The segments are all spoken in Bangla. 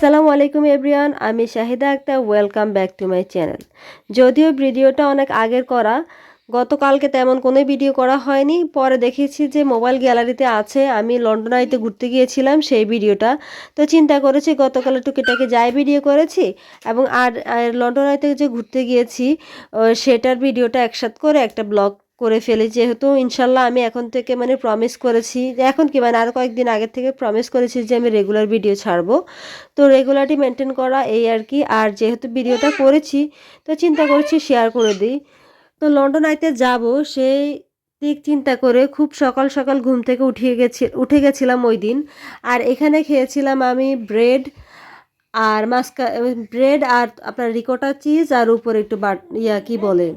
আসসালামু আলাইকুম এভরিওয়ান, আমি Shahida Akter welcome back to my channel যদিও ভিডিওটা অনেক আগের করা, গতকালকে তেমন কোনো ভিডিও করা হয়নি। পরে দেখেছি যে মোবাইল গ্যালারিতে আছে, আমি লন্ডন আইতে ঘুরতে গিয়েছিলাম সেই ভিডিওটা তো চিন্তা করেছি গতকাল টুকিটাকে যাই ভিডিও করেছি এবং আর লন্ডন আইতে যে ঘুরতে গিয়েছি সেটার ভিডিওটা একসাথ করে একটা ব্লগ করে ফেলি। যেহেতু ইনশাল্লাহ আমি এখন থেকে মানে প্রমিস করেছি, এখন কি মানে আর কয়েকদিন আগে থেকে প্রমিস করেছি যে আমি রেগুলার ভিডিও ছাড়বো। তো রেগুলারটি মেনটেন করা এই আর কি। আর যেহেতু ভিডিওটা করেছি, তো চিন্তা করছি শেয়ার করে দিই। তো লন্ডন আইতে যাব, সেই দিক চিন্তা করে খুব সকাল সকাল ঘুম থেকে উঠিয়ে গেছি, উঠে গেছিলাম ওই দিন। আর এখানে খেয়েছিলাম আমি ব্রেড আর মাস্কা ব্রেড আর আপনার রিকোটা চিজ আর উপরে একটু বাট, ইয়া কি বলে?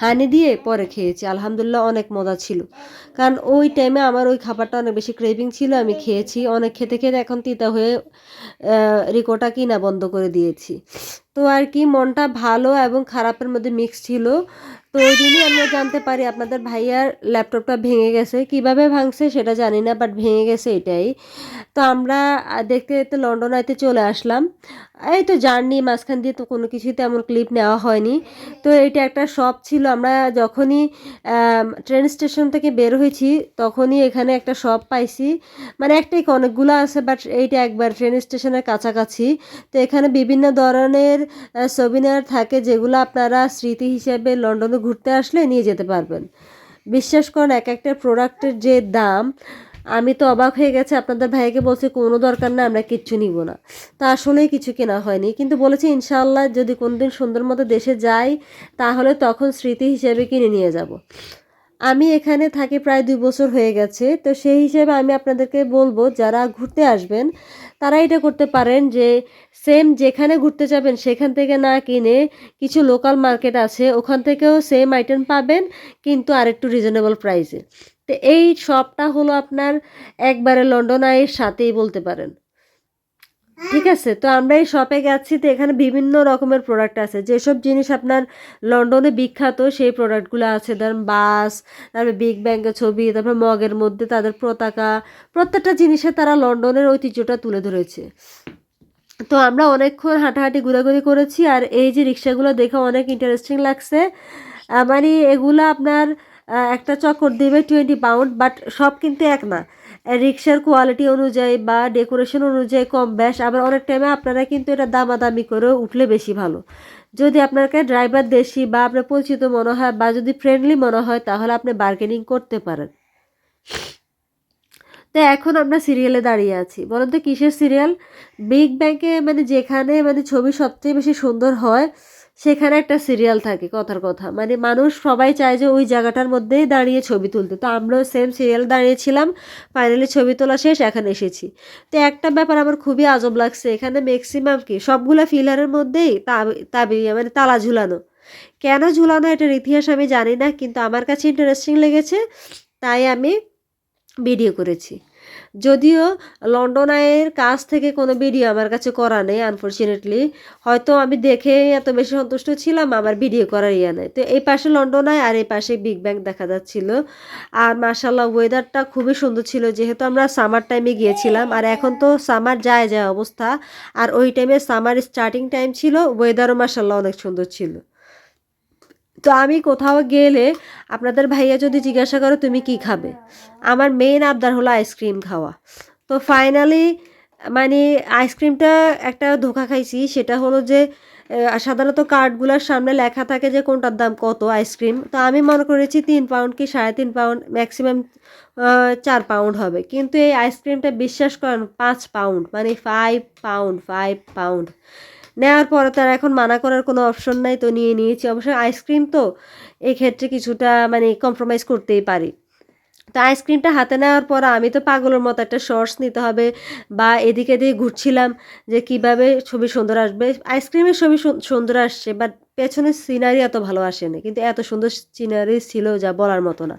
হানি দিয়ে পরে খেয়েছি। আলহামদুলিল্লাহ অনেক মজা ছিল। কারণ ওই টাইমে আমার ওই খাবারটা অনেক বেশি ক্রেভিং ছিল, আমি খেয়েছি। অনেক খেতে খেতে এখন তিতা হয়ে রিকোটা কিনা বন্ধ করে দিয়েছি। তো আর কি, মনটা ভালো এবং খারাপের মধ্যে মিক্স ছিল। তো ওই দিনই আমরা জানতে পারি আপনাদের ভাইয়ার ল্যাপটপটা ভেঙে গেছে। কীভাবে ভাঙছে সেটা জানি না বাট ভেঙে গেছে এটাই। তো আমরা দেখতে দেখতে লন্ডন আইতে চলে আসলাম। এই তো জার্নি মাঝখান দিয়ে তো কোনো কিছুই তেমন ক্লিপ নেওয়া হয়নি। তো এটা একটা শপ ছিল। আমরা যখনই ট্রেন স্টেশন থেকে বের হয়েছি, তখনই এখানে একটা শপ পাইছি। মানে একটাই অনেকগুলো আছে বাট এইটা একবার ট্রেন স্টেশনের কাছাকাছি। তো এখানে বিভিন্ন ধরনের সবিনার থাকে যেগুলো আপনারা স্মৃতি হিসেবে লন্ডনে ঘুরতে আসলে নিয়ে যেতে পারবেন। বিশ্বাস করেন, এক একটা প্রোডাক্টের যে দাম, আমি তো অবাক হয়ে গেছে, আপনাদের ভাইকে বলছে, কোনো দরকার না আমরা কিচ্ছু নিব না। তা আসলেই কিছু কেনা হয়নি। কিন্তু বলেছি, ইনশাআল্লাহ, যদি কোনোদিন সুন্দর মতো দেশে যাই, তাহলে তখন স্মৃতি হিসেবে কিনে নিয়ে যাব। আমি এখানে থাকি প্রায় দুই বছর হয়ে গেছে, তো সেই হিসেবে আমি আপনাদেরকে বলব, যারা ঘুরতে আসবেন, তারা এটা করতে পারেন যে সেম যেখানে ঘুরতে যাবেন, সেখান থেকে না কিনে কিছু লোকাল মার্কেট আছে, ওখান থেকেও সেম আইটেম পাবেন, কিন্তু আরেকটু রিজনেবল প্রাইসে তো এই শপটা হলো আপনার একবারে লন্ডন আইয়ের সাথেই বলতে পারেন। ঠিক আছে, তো আমরা এই শপে গেছি, তো এখানে বিভিন্ন রকমের প্রোডাক্ট আছে। যেসব জিনিস আপনার লন্ডনে বিখ্যাত, সেই প্রোডাক্টগুলো আছে। ধরেন বাস, তারপরে বিগ ব্যাংকের ছবি, তারপর মগের মধ্যে তাদের পতাকা, প্রত্যেকটা জিনিসে তারা লন্ডনের ঐতিহ্যটা তুলে ধরেছে। তো আমরা অনেকক্ষণ হাঁটাহাঁটি, ঘোরাঘুরি করেছি, আর এই যে রিক্সাগুলো দেখে অনেক ইন্টারেস্টিং লাগছে। মানে এগুলো আপনার একটা চক্কর দেবে টোয়েন্টি পাউন্ড বাট সব কিন্তু এক না। রিক্সার কোয়ালিটি অনুযায়ী বা ডেকোরেশন অনুযায়ী কম বেশ, আবার অনেক টাইমে আপনারা কিন্তু এটা দামাদামি করে উঠলে বেশি ভালো। যদি আপনাকে ড্রাইভার দেশি বা আপনার পরিচিত মনে হয় বা যদি ফ্রেন্ডলি মনে হয়, তাহলে আপনি বার্গেনিং করতে পারেন। তো এখন আমরা সিরিয়ালে দাঁড়িয়ে আছি। বলুন তো, কিসের সিরিয়াল বিগ ব্যাংকে মানে যেখানে মানে ছবি সবচেয়ে বেশি সুন্দর হয় সেখানে একটা সিরিয়াল থাকে, কথার কথা। মানে মানুষ সবাই চায় যে ওই জায়গাটার মধ্যেই দাঁড়িয়ে ছবি তুলতে। তো আমরাও সেম সিরিয়াল দাঁড়িয়েছিলাম ফাইনালি ছবি তোলা শেষ, এখানে এসেছি। তো একটা ব্যাপার আমার খুবই আজব লাগছে, এখানে ম্যাক্সিমাম কি? সবগুলো ফিলারের মধ্যেই তাবি মানে তালা ঝুলানো। কেন ঝুলানো এটার ইতিহাস আমি জানি না, কিন্তু আমার কাছে ইন্টারেস্টিং লেগেছে, তাই আমি ভিডিও করেছি। যদিও লন্ডন আয়ের কাছ থেকে কোনো ভিডিও আমার কাছে করা নেই আনফর্চুনেটলি হয়তো আমি দেখে এত বেশি সন্তুষ্ট ছিলাম, আমার ভিডিও করার ইয়ে নেই। তো এই পাশে লন্ডন আয় আর এই পাশে বিগ ব্যাং দেখা যাচ্ছিল। আর মার্শাল্লাহ ওয়েদারটা খুবই সুন্দর ছিল। যেহেতু আমরা সামার টাইমে গিয়েছিলাম, আর এখন তো সামার যায় যায় অবস্থা। আর ওই টাইমে সামার স্টার্টিং টাইম ছিল ওয়েদারও মার্শাল্লাহ অনেক সুন্দর ছিল। তো আমি কোথাও গেলে আপনাদের ভাইয়া যদি জিজ্ঞাসা করো, তুমি কি খাবে? আমার মেন আবদার হলো আইসক্রিম খাওয়া। তো ফাইনালি মানে আইসক্রিমটা একটা ধোকা খাইছি, সেটা হলো যে সাধারণত কার্ডগুলোর সামনে লেখা থাকে যে, কোনটার দাম কত আইসক্রিম তো আমি মনে করেছি তিন পাউন্ড কি সাড়ে তিন পাউন্ড ম্যাক্সিমাম চার পাউন্ড হবে। কিন্তু এই আইসক্রিমটা বিশ্বাস করেন, পাঁচ পাউন্ড মানে ফাইভ পাউন্ড ফাইভ পাউন্ড নেওয়ার পরে তার এখন মানা করার কোনো অপশন নাই, তো নিয়ে নিয়েছি। অবশ্য আইসক্রিম তো এক্ষেত্রে কিছুটা মানে কম্প্রোমাইজ করতেই পারি। তো আইসক্রিমটা হাতে নেওয়ার পর আমি তো পাগলের মতো একটা শর্টস নিতে হবে বা এদিকে এদিকে ঘুরছিলাম যে কীভাবে ছবি সুন্দর আসবে। আইসক্রিমের ছবি সুন্দর আসছে বাট পেছনের সিনারি এত ভালো আসেনি। কিন্তু এত সুন্দর সিনারি ছিল যা বলার মতো না।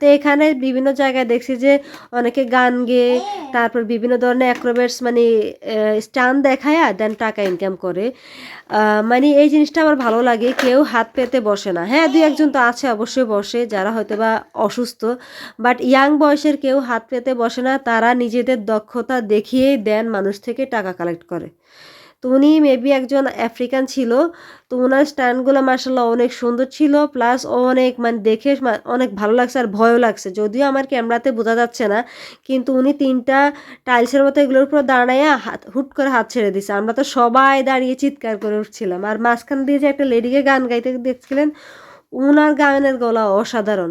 তো এখানে বিভিন্ন জায়গায় দেখছি যে অনেকে গান গেয়ে তারপর বিভিন্ন ধরনের অ্যাক্রোবেটস মানে স্টান দেখায় দেন টাকা ইনকাম করে। মানে এই জিনিসটা আমার ভালো লাগে, কেউ হাত পেতে বসে না। হ্যাঁ দুই একজন তো আছে, অবশ্যই বসে, যারা হয়তো বা অসুস্থ বাট ইয়াং বয়সের কেউ হাত পেতে বসে না, তারা নিজেদের দক্ষতা দেখিয়েই দেন, মানুষ থেকে টাকা কালেক্ট করে। তো উনি মেবি একজন আফ্রিকান ছিল, তো ওনার স্ট্যান্ডগুলো মার্শাল্লাহ অনেক সুন্দর ছিল প্লাস অনেক মানে দেখে অনেক ভালো লাগছে আর ভয়ও লাগছে। যদিও আমার ক্যামেরাতে বোঝা যাচ্ছে না, কিন্তু উনি তিনটা টাইলসের মতো এগুলোর উপর দাঁড়াইয়া হাত, হুট করে হাত ছেড়ে দিছে। আমরা তো সবাই দাঁড়িয়ে চিৎকার করে উঠছিলাম। আর মাঝখান দিয়ে যে একটা লেডিকে গান গাইতে দেখছিলেন, উনার গানের গলা অসাধারণ।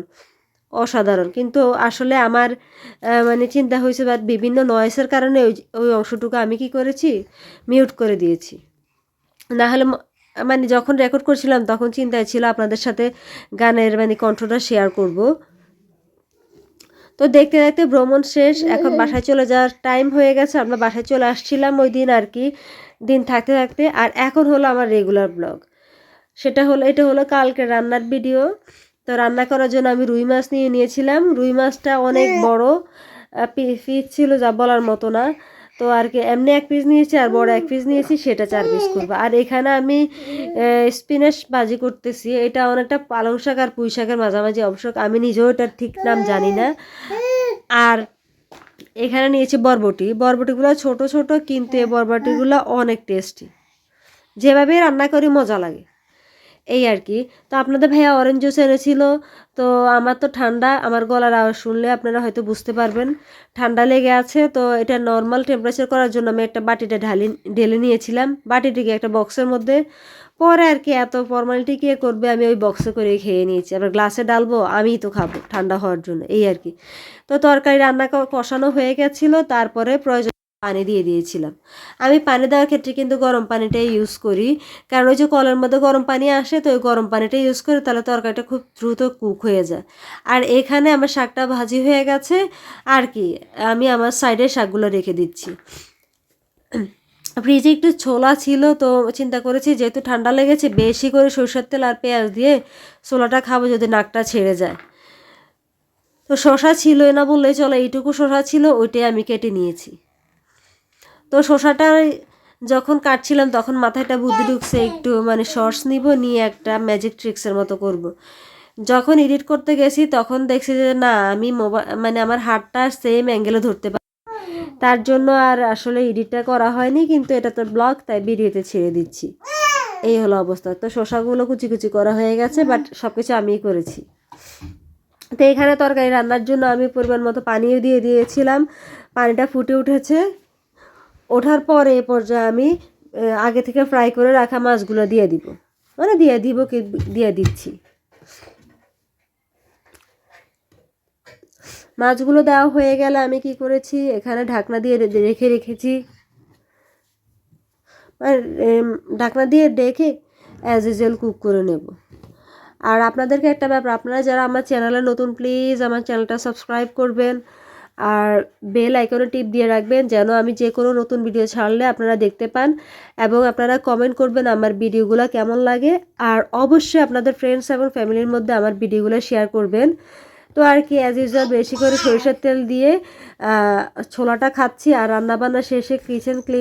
অসাধারণ। কিন্তু আসলে আমার মানে চিন্তা হয়েছে বা বিভিন্ন নয়েসের কারণে ওই ওই অংশটুকু আমি কি করেছি? মিউট করে দিয়েছি। না হলে মানে যখন রেকর্ড করছিলাম তখন চিন্তায় ছিল আপনাদের সাথে গানের মানে কণ্ঠটা শেয়ার করব। তো দেখতে দেখতে ভ্রমণ শেষ। এখন বাসায় চলে যাওয়ার টাইম হয়ে গেছে। আমরা বাসায় চলে আসছিলাম ওই দিন আর কি। দিন থাকতে থাকতে। আর এখন হলো আমার রেগুলার ব্লগ সেটা হলো এটা হলো কালকে রান্নার ভিডিও তো রান্না করার জন্য আমি রুই মাছ নিয়ে নিয়েছিলাম। রুই মাছটা অনেক বড় পিস ছিল যা বলার মতো না। তো আর কি এমনি এক পিস নিয়েছি আর বড় এক পিস নিয়েছি সেটা চার পিস করব। আর এখানে আমি স্পিনাচ ভাজি করতেছি। এটা অনেকটা পালং শাক আর পুঁই শাকের মাঝামাঝি অবশ্য আমি নিজেও এটার ঠিক নাম জানি না। আর এখানে নিয়েছি বরবটি। বরবটিগুলো ছোট ছোট কিন্তু এই বরবটিগুলো অনেক টেস্টি। যেভাবে রান্না করি মজা লাগে। এই আর কি। তো আপনাদের ভাইয়া অরেঞ্জ জুস এনেছিল তো আমার তো ঠান্ডা, আমার গলার আওয়াজ শুনলে আপনারা হয়তো বুঝতে পারবেন। ঠান্ডা লেগে আছে, তো এটা নর্মাল টেম্পারেচার করার জন্য আমি একটা বাটিটা ঢালি, ঢেলে নিয়েছিলাম। বাটিটিকে একটা বক্সের মধ্যে। পরে আর কি এত ফর্মালিটি কে করবে আমি ওই বক্সে করে খেয়ে নিয়েছি। আবার গ্লাসে ডালবো আমিই তো খাব ঠান্ডা হওয়ার জন্য, এই আর কি। তো তরকারি রান্না কষানো হয়ে গেছিল, তারপরে প্রয়োজন পানি দিয়ে দিয়েছিলাম। আমি পানি দেওয়ার ক্ষেত্রে কিন্তু গরম পানিটাই ইউজ করি। কারণ ওই যে কলের মধ্যে গরম পানি আসে, তো ওই গরম পানিটা ইউজ করি, তাহলে তরকারিটা খুব দ্রুত কুক হয়ে যায়। আর এখানে আমার শাকটা ভাজি হয়ে গেছে। আর কি, আমি আমার সাইডে শাকগুলো রেখে দিচ্ছি। ফ্রিজে একটু ছোলা ছিল, তো চিন্তা করেছি যেহেতু ঠান্ডা লেগেছে, বেশি করে সরষের তেল আর পেঁয়াজ দিয়ে ছোলাটা খাব যদি নাকটা ছেড়ে যায়। তো শশা ছিলই না বললেই চলো, এইটুকু শশা ছিল, ওইটাই আমি কেটে নিয়েছি। তো শশাটা যখন কাটছিলাম, তখন মাথায় একটা বুদ্ধি ঢুকছে, একটু মানে শর্টস নিব, নিয়ে একটা ম্যাজিক ট্রিক্সের মতো করব। যখন এডিট করতে গেছি, তখন দেখছি যে না, আমি মোবাইল মানে আমার হাতটা সেম অ্যাঙ্গেলে ধরতে পারি তার জন্য আর আসলে এডিটটা করা হয়নি, কিন্তু এটা তো ব্লগ তাই ভিডিওতে ছেড়ে দিচ্ছি। এই হলো অবস্থা। তো শশাগুলো কুচি কুচি করা হয়ে গেছে বাট সব কিছু আমিই করেছি। তো এখানে তরকারি রান্নার জন্য আমি পরিমাণ মতো পানিও দিয়ে দিয়েছিলাম। পানিটা ফুটে উঠেছে। ওঠার পরে এ পর্যায়ে আমি আগে থেকে ফ্রাই করে রাখা মাছগুলো দিয়ে দিব। মানে দিয়ে দিব কি, দিয়ে দিচ্ছি। মাছগুলো দেওয়া হয়ে গেলে আমি কি করেছি, এখানে ঢাকনা দিয়ে রেখে রেখেছি। ঢাকনা দিয়ে ডেকে অ্যাজ ইউজুয়াল কুক করে নেব। আর আপনাদেরকে একটা ব্যাপার, আপনারা যারা আমার চ্যানেলে নতুন প্লিজ আমার চ্যানেলটা সাবস্ক্রাইব করবেন। আর বেল আইকনে টিপ দিয়ে রাখবেন যেন আমি যে কোনো নতুন ভিডিও ছাড়লে আপনারা দেখতে পান এবং আপনারা কমেন্ট করবেন আমার ভিডিওগুলো কেমন লাগে। আর অবশ্যই আপনাদের ফ্রেন্ডস এবং ফ্যামিলির মধ্যে আমার ভিডিওগুলো শেয়ার করবেন। তো আর কি অ্যাজ ইউজুয়াল বেশি করে সরিষার তেল দিয়ে ছোলাটা খাচ্ছি আর রান্নাবান্না শেষে কিচেন ক্লিন